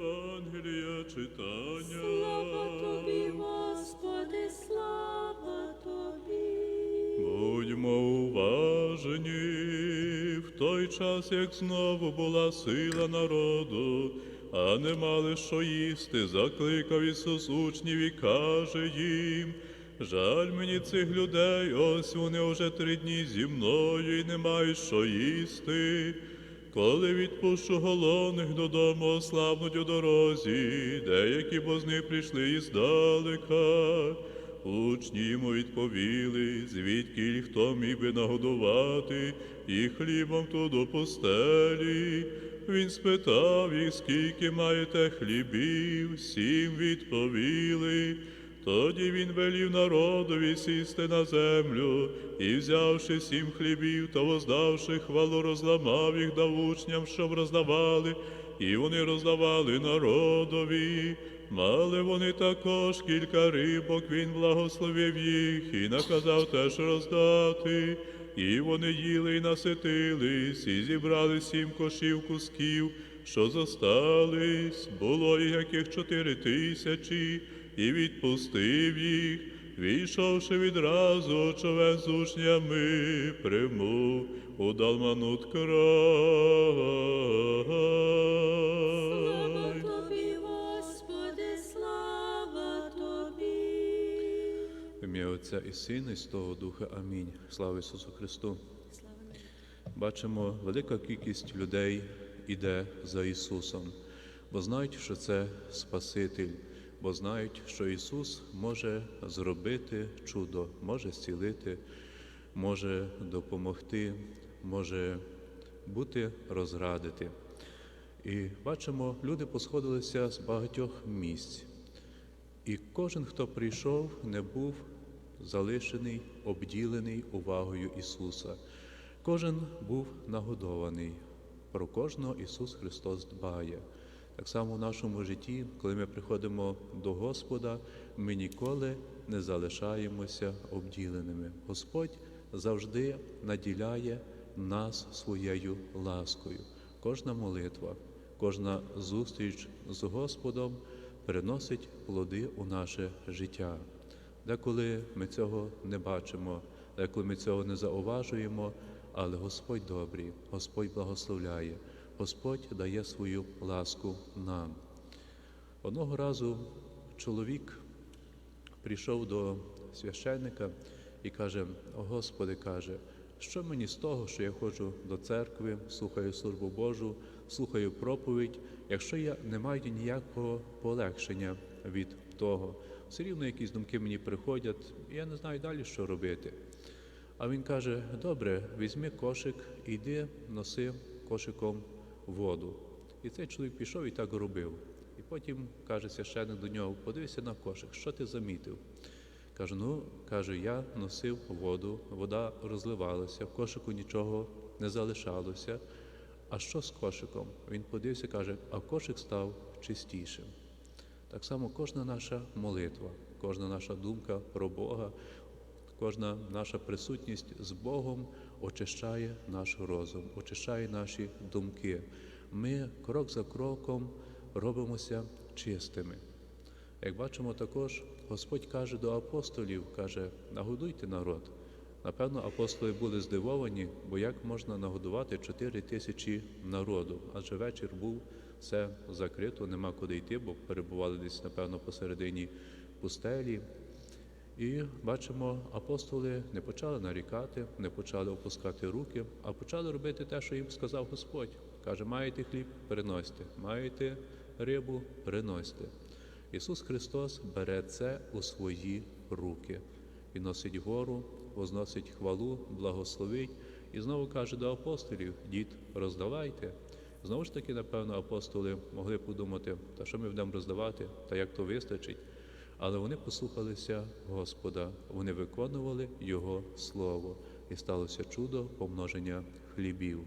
Євангелія читання. Слава тобі, Господи, слава тобі. Будьмо уважні в той час, як знову була сила народу, а не мали що їсти, закликав Ісус учнів і каже їм. Жаль мені цих людей, ось вони уже три дні зі мною і не мають що їсти. Коли відпущу голодних додому, ослабнуть у дорозі, деякі бо з них прийшли іздалека. Учні йому відповіли, звідки хто міг би нагодувати і хлібом тут у пустелі. Він спитав їх, скільки маєте хлібів, сім відповіли. Тоді він велів народові сісти на землю, і, взявши сім хлібів та воздавши хвалу, розламав їх дав учням, щоб роздавали, і вони роздавали народові. Мали вони також кілька рибок, він благословив їх і наказав теж роздати. І вони їли і наситились, і зібрали сім кошів кусків, що зостались, було їх яких чотири тисячі, і відпустив їх, війшовши відразу човен з учнями, примув у Далманут Слава край. тобі, Господи, слава тобі. В ім'я Отця і Сина, і Святого Духа. Амінь. Слава Ісусу Христу. Бачимо, велика кількість людей іде за Ісусом, бо знають, що це Спаситель, бо знають, що Ісус може зробити чудо, може зцілити, може допомогти, може бути розрадити. І бачимо, люди посходилися з багатьох місць. І кожен, хто прийшов, не був залишений, обділений увагою Ісуса. Кожен був нагодований. Про кожного Ісус Христос дбає. Так само в нашому житті, коли ми приходимо до Господа, ми ніколи не залишаємося обділеними. Господь завжди наділяє нас своєю ласкою. Кожна молитва, кожна зустріч з Господом приносить плоди у наше життя. Деколи ми цього не бачимо, деколи ми цього не зауважуємо, але Господь добрий, Господь благословляє, Господь дає свою ласку нам. Одного разу чоловік прийшов до священника і каже: О Господи, каже, що мені з того, що я ходжу до церкви, слухаю службу Божу, слухаю проповідь, якщо я не маю ніякого полегшення від того, все рівно якісь думки мені приходять, і я не знаю далі, що робити. А він каже: добре, візьми кошик і йди, носи кошиком воду. І цей чоловік пішов і так робив. І потім каже священник до нього: подивися на кошик, що ти замітив? Каже, ну, каже, я носив воду, вода розливалася, в кошику нічого не залишалося. А що з кошиком? Він подивився, каже, а кошик став чистішим. Так само кожна наша молитва, кожна наша думка про Бога, кожна наша присутність з Богом очищає наш розум, очищає наші думки. Ми крок за кроком робимося чистими. Як бачимо, також Господь каже до апостолів, каже, нагодуйте народ. Напевно, апостоли були здивовані, бо як можна нагодувати 4 тисячі народу, адже вечір був все закрито, нема куди йти, бо перебували десь, напевно, посередині пустелі. І бачимо, апостоли не почали нарікати, не почали опускати руки, а почали робити те, що їм сказав Господь. Каже, маєте хліб, приносьте, маєте рибу, приносьте. Ісус Христос бере це у свої руки і носить гору, возносить хвалу, благословить і знову каже до апостолів: дід, роздавайте. Знову ж таки, напевно, апостоли могли подумати, та що ми будемо роздавати, та як то вистачить. Але вони послухалися Господа, вони виконували Його Слово, і сталося чудо помноження хлібів.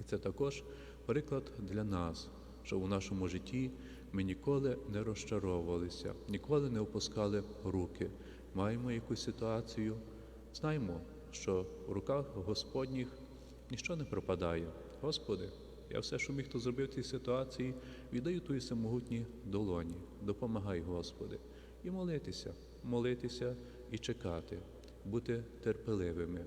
І це також приклад для нас, що у нашому житті ми ніколи не розчаровувалися, ніколи не опускали руки. Маємо якусь ситуацію, знаємо, що в руках Господніх ніщо не пропадає. Господи, Я все, що міг то зробив в цій ситуації, віддаю твої самогутні долоні. Допомагай, Господи, і молитися, молитися і чекати, бути терпеливими,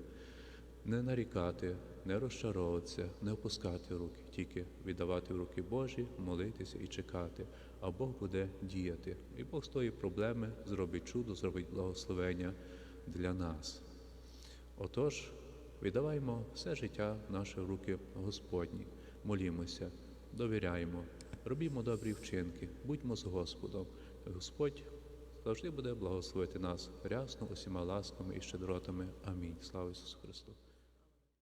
не нарікати, не розчаровуватися, не опускати руки, тільки віддавати в руки Божі, молитися і чекати. А Бог буде діяти. І Бог з тої проблеми зробить чудо, зробить благословення для нас. Отож, віддаваємо все життя в руки Господні, молімося, довіряємо, робімо добрі вчинки, будьмо з Господом. Господь завжди буде благословити нас рясно усіма ласками і щедротами. Амінь. Слава Ісусу Христу!